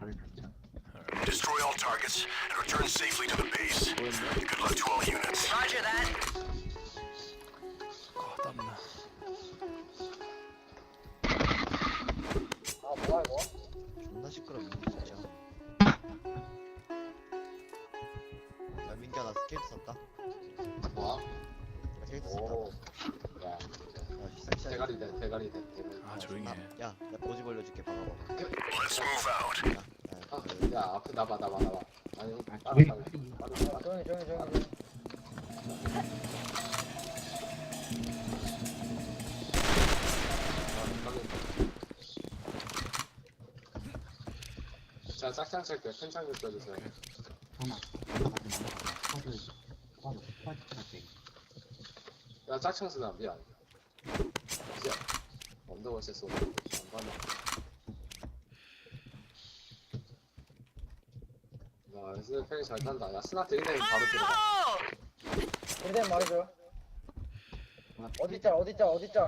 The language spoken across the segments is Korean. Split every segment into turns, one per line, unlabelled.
다들 좋죠.
Destroy all targets and return safely to the base. Good luck to all units.
Roger that.
아 땀나
아 뭐야 이거?
존나 시끄럽네 진짜 야 민규야 나 스케이트 샀다
뭐?
스케이트
오.
샀다
야,
야 섹시하게
대가리네, 대가리네, 대가리.
아 조용히 해
야, 야 고지 벌려줄게 봐봐
Let's move out.
야,
아,
야,
앞에 나봐, 나봐, 나봐. 아니,
아,
따라,
조용히
따라. 따라,
아,
따라.
조용히 조용히 조용히.
자, 짝짱 찰게요. 큰창 좀 써주세요. 야, 짝창 쓰나, 미안. 미안. 언더워시 쏘. 안 가네. 야, 스나 팽이 잘 탄다. 야, 스나 들이대면 바로 들어가.
일단 말해줘. 어디 짤 어디 짤 어디 짤.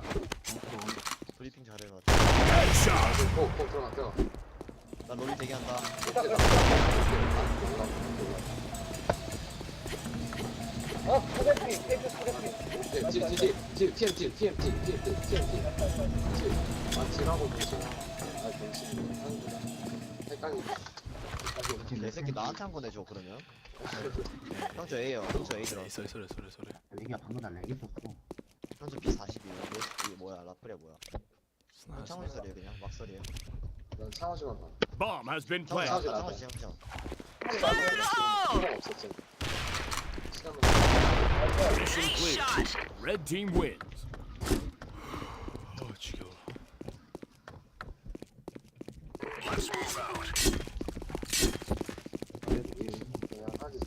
브리핑 잘해라
아, 꼭, 꼭 들어가, 들어가.
나 롤이
일단
올라,
그래.
올라, 올라.
어 스레피 테이프 스레피.
네, 딜, 딜, TM, 딜. 딜. 아, 딜하고 병신. 아, 병신이 하는구나. 헷갈린다.
내 새끼 나한테 한 거네 저 그러면 형저 A요 형저 A 들어
소리 소리 소리 소리
얘기가 방금 달라. 얘기했었고.
형저 B42 얘 뭐야 라플이야 뭐야 형 창문 소리야 그냥 막 소리야
난 창호지만 봐.
Bomb has been planted.
나 창문 씨
시간 없었지.
Mission
Nice
clear.
shot.
Red team wins.
어 지겨워
Let's move out.
그냥 하지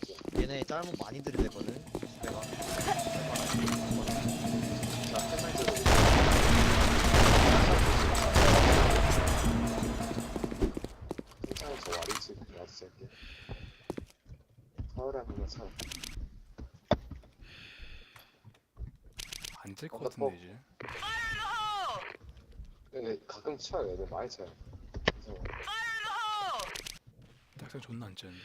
짤목 많이 들이대거든 내가
자, 와리지. 한번 차.
안될것
어,
같은데 이제
Fire in the hole.
근데 가끔 쳐요, 애들 많이 쳐요. 그래서
존나 안 찌는데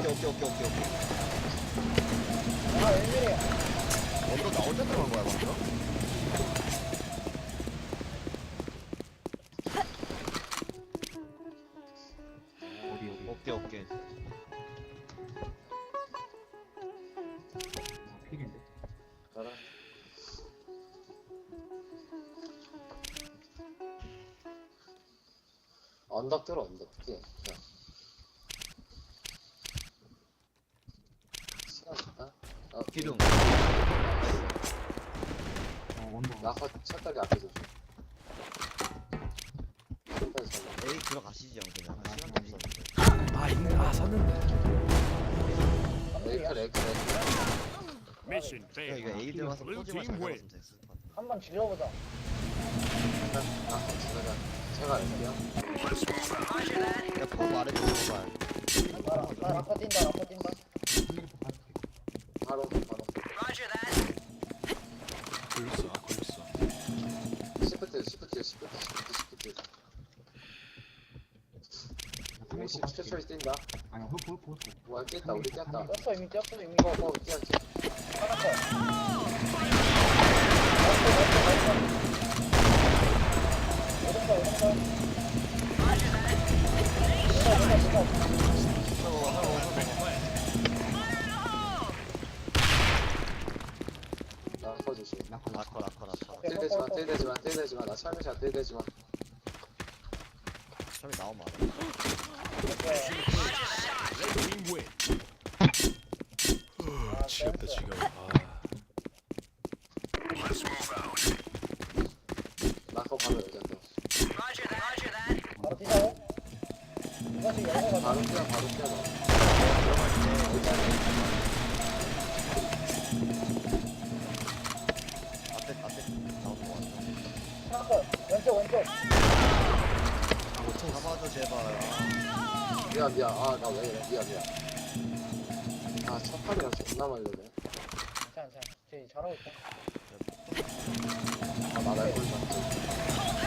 오케이 오케이 오케이 오케이
아 웬일이야.
어 이거 나 언제 들어간 거야 방금?
언덕 들어 언덕 띠. 자. 시간 있다. 어,
기둥
어 원도.
나가 첫다리 앞에서 줘. 첫다리 잡아.
A 들어가시지 형 그냥 시간도 없었는데
아 있네 아 샀는데
에이클 에이클 에이클.
Mission
형
failed.
이거 A 들어가서
Blue team
잘. 잡았으면 됐을 것 같아
한번 질러보자.
아, 지나가. 제가 할게요.
Roger that.
야포 말해줘 제발
나, 나 라커 뛴다 라커 뛴다.
바로 바로.
걸렸어 아 걸렸어
시프트 시프트 시프트 시프트 시프트. 오십 최초에 뛴다.
아니 홀프 홀프 홀프.
와 깼다 우리 깼다.
떴어 이미 떴어 이미.
어, 어, 뛰었지.
하나 더. 오른쪽 오른쪽.
나 커주시.
라커 라커.
라커 라커 라커
딜대지 마, 딜대지 마, 딜대지 마. 나 참여샷 딜대지 마.
처음에 나오면 알아.
지겹다 지겨워 아.
나거 바로 열겠다.
Roger that. Roger that.
바로 뛰자고? 이거 지금 열고 가자.
바로 뛰어 바로 뛰어.
앞에 앞에 나오는 거 같아.
스나커 왼쪽 왼쪽.
잡아줘 제발. 아,
미안 미안. 아나 왜 이래? 미안 미안. 아 첫판이랑 존나 말려네.
괜찮아 괜찮아. 쟤 잘하고 있다.
아 나갈 걸.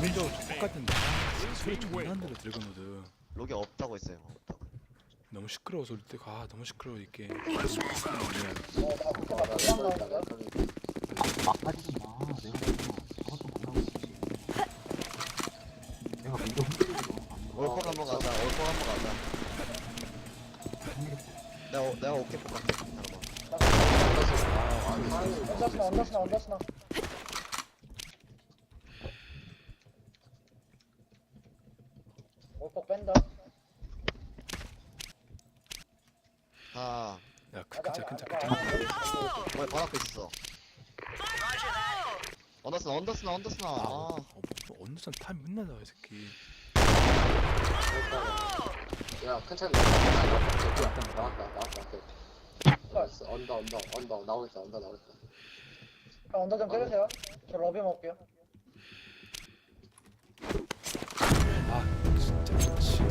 민적으로 똑같은데. 아, 소리 안 들어 드래곤우드.
로기 없다고 했어요. 없다고.
너무 시끄러워서 때가 아, 너무 시끄러워 이게.
내가
오- 내가 오케이 볼게. 잠깐만.
아 아니 사람이
언더스나 언더스나 언더스나. 올폭 뺀다.
아,
야
아직
큰차.
안 돼.
뭐야 바로 앞에 있어. 언더스나 언더스나 언더스나.
아,
아,
어, 뭐 어느 선 타임 맨날 나와 이 새끼.
야큰 차이 나왔다. 나왔다 나왔다. 오케이. 나이스. 언더 언더 언더 나오겠다. 언더 나오겠다.
형 언더 좀 때려주세요. 저 러비 먹을게요.
아 진짜 미치.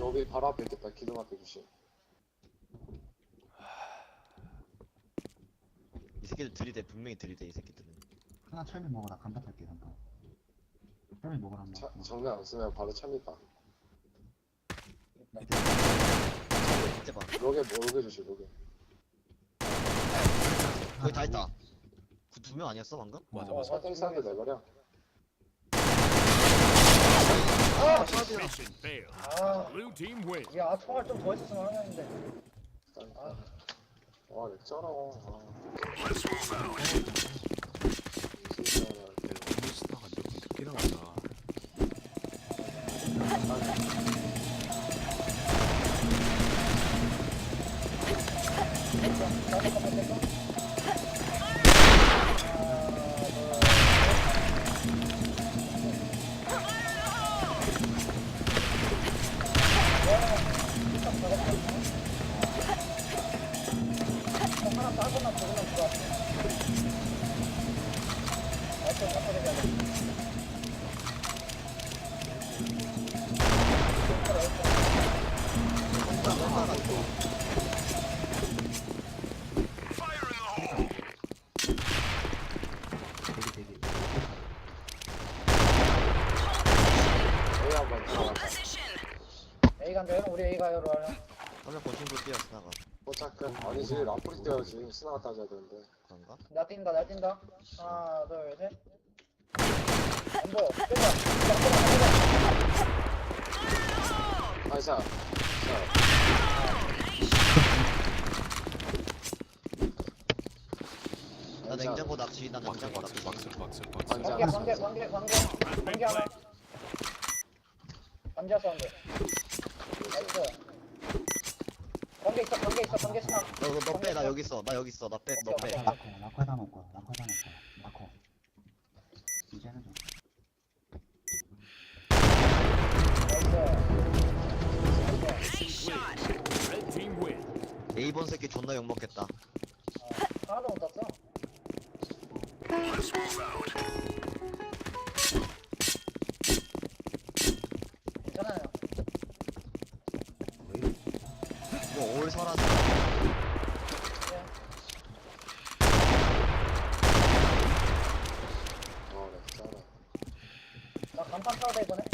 여기 바로 앞에 있겠다. 기둥 앞에 주시.
이 새끼들 들이대 분명히 들이대 이 새끼들은.
하나 철미 먹어라. 감자 탈게 잠깐. 철미 먹으라 한
차,
번.
정면 안 쓰면 바로 참이다.
봐.
로게 모르게 주시 로게.
거기 다 있다. 그두명 아니었어 방금?
맞아
어,
맞아.
설정 싸게 내버려.
아,
Mission failed.
아,
Blue team wins.
야 총알 좀 더 했었으면 하는데.
아. 와, 렉 쩔어. 아,
나
뛴다, 나 뛴다. 하나, 둘, 셋. 안 보여. 뛴다.
아이사. 자.
나 냉장고 낚시 나
박스
냉장고
박스
낚시.
박스 박스 박스.
관계, 관계, 관계, 관계. 관계 하나. 관계 사운드. 나이스. 관계 있어, 관계 있어, 관계 스나.
너너 빼나 여기 있어 나 여기 있어 나 빼 너 빼.
나커 나커 다 먹고 나커 다 먹고 나커. 이제는 좀.
나이스.
A번 새끼 존나 욕 먹겠다.
하나도 못 땄어. 괜찮아요.
이거 올 설하자.
예.
어, 렉 쩔어.
나 간판 싸우다 이번에.